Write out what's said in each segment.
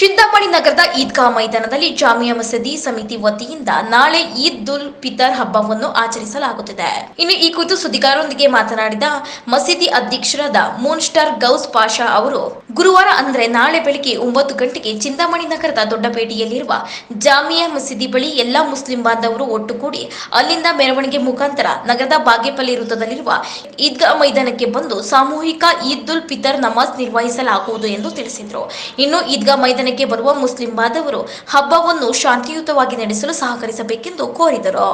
ಚಿಂತಾಮಣಿ ನಗರದ ಈದ್ಗಾ ಮೈದಾನದಲ್ಲಿ ಜಾಮಿಯಾ ಮಸೀದಿ ಸಮಿತಿ ವತಿಯಿಂದ ನಾಳೆ ಈದ್ ಉಲ್ ಫಿತರ್ ಹಬ್ಬವನ್ನು ಆಚರಿಸಲಾಗುತ್ತಿದೆ. ಇನ್ನು ಈ ಕುರಿತು ಸುದ್ದಿಗಾರರೊಂದಿಗೆ ಮಾತನಾಡಿದ ಮಸೀದಿ ಅಧ್ಯಕ್ಷರಾದ ಮೂನ್ಸ್ಟಾರ್ ಗೌಸ್ ಪಾಷಾ ಅವರು, ಗುರುವಾರ ಅಂದರೆ ನಾಳೆ ಬೆಳಿಗ್ಗೆ ಒಂಬತ್ತು ಗಂಟೆಗೆ ಚಿಂತಾಮಣಿ ನಗರದ ದೊಡ್ಡಪೇಟೆಯಲ್ಲಿರುವ ಜಾಮಿಯಾ ಮಸೀದಿ ಬಳಿ ಎಲ್ಲಾ ಮುಸ್ಲಿಂ ಬಾಂಧವರು ಒಟ್ಟುಗೂಡಿ ಅಲ್ಲಿಂದ ಮೆರವಣಿಗೆ ಮುಖಾಂತರ ನಗರದ ಬಾಗೇಪಲ್ಲಿ ವೃತ್ತದಲ್ಲಿರುವ ಈದ್ಗಾ ಮೈದಾನಕ್ಕೆ ಬಂದು ಸಾಮೂಹಿಕ ಈದ್ ಉಲ್ ಫಿತರ್ ನಮಾಜ್ ನಿರ್ವಹಿಸಲಾಗುವುದು ಎಂದು ತಿಳಿಸಿದರು. ಇನ್ನು ಈದ್ಗಾ ಮೈದಾನಕ್ಕೆ ಬರುವ ಮುಸ್ಲಿಂ ಬಾಂಧವರು ಹಬ್ಬವನ್ನು ಶಾಂತಿಯುತವಾಗಿ ನಡೆಸಲು ಸಹಕರಿಸಬೇಕೆಂದು ಕೋರಿದರು.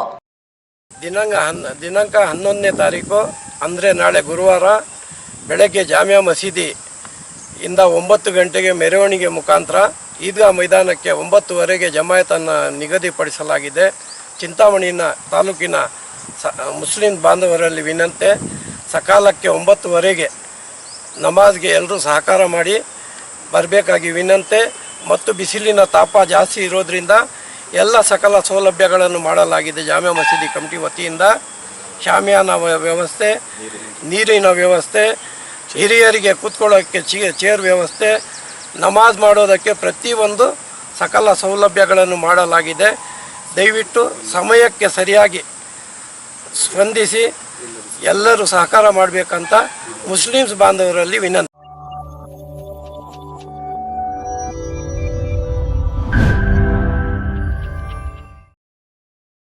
ದಿನಾಂಕ ದಿನಾಂಕ ಹನ್ನೊಂದನೇ ತಾರೀಕು, ಅಂದರೆ ನಾಳೆ ಗುರುವಾರ ಬೆಳಗ್ಗೆ ಜಾಮಿಯಾ ಮಸೀದಿ ಇಂದ ಒಂಬತ್ತು ಗಂಟೆಗೆ ಮೆರವಣಿಗೆ ಮುಖಾಂತರ ಈದ್ಗಾ ಮೈದಾನಕ್ಕೆ ಒಂಬತ್ತುವರೆಗೆ ಜಮಾಯತನ್ನು ನಿಗದಿಪಡಿಸಲಾಗಿದೆ. ಚಿಂತಾಮಣಿನ ತಾಲೂಕಿನ ಸ, ಮುಸ್ಲಿಂ ಬಾಂಧವರಲ್ಲಿ ವಿನಂತೆ ಸಕಾಲಕ್ಕೆ ಒಂಬತ್ತುವರೆಗೆ ನಮಾಜ್ಗೆ ಎಲ್ಲರೂ ಸಹಕಾರ ಮಾಡಿ ಬರಬೇಕಾಗಿ ವಿನಂತೆ ಮತ್ತು ಬಿಸಿಲಿನ ತಾಪ ಜಾಸ್ತಿ ಇರೋದರಿಂದ ಎಲ್ಲ ಸಕಲ ಸೌಲಭ್ಯಗಳನ್ನು ಮಾಡಲಾಗಿದೆ ಜಾಮಿಯಾ ಮಸೀದಿ ಕಮಿಟಿ ವತಿಯಿಂದ. ಶಾಮಿಯಾನ ವ್ಯವಸ್ಥೆ, ನೀರಿನ ವ್ಯವಸ್ಥೆ, ಹಿರಿಯರಿಗೆ ಕೂತ್ಕೊಳ್ಳೋಕ್ಕೆ ಚೇರ್ ವ್ಯವಸ್ಥೆ, ನಮಾಜ್ ಮಾಡೋದಕ್ಕೆ ಪ್ರತಿಯೊಂದು ಸಕಲ ಸೌಲಭ್ಯಗಳನ್ನು ಮಾಡಲಾಗಿದೆ. ದಯವಿಟ್ಟು ಸಮಯಕ್ಕೆ ಸರಿಯಾಗಿ ಸ್ಪಂದಿಸಿ ಎಲ್ಲರೂ ಸಹಕಾರ ಮಾಡಬೇಕಂತ ಮುಸ್ಲಿಮ್ಸ್ ಬಾಂಧವರಲ್ಲಿ ವಿನಂತಿ.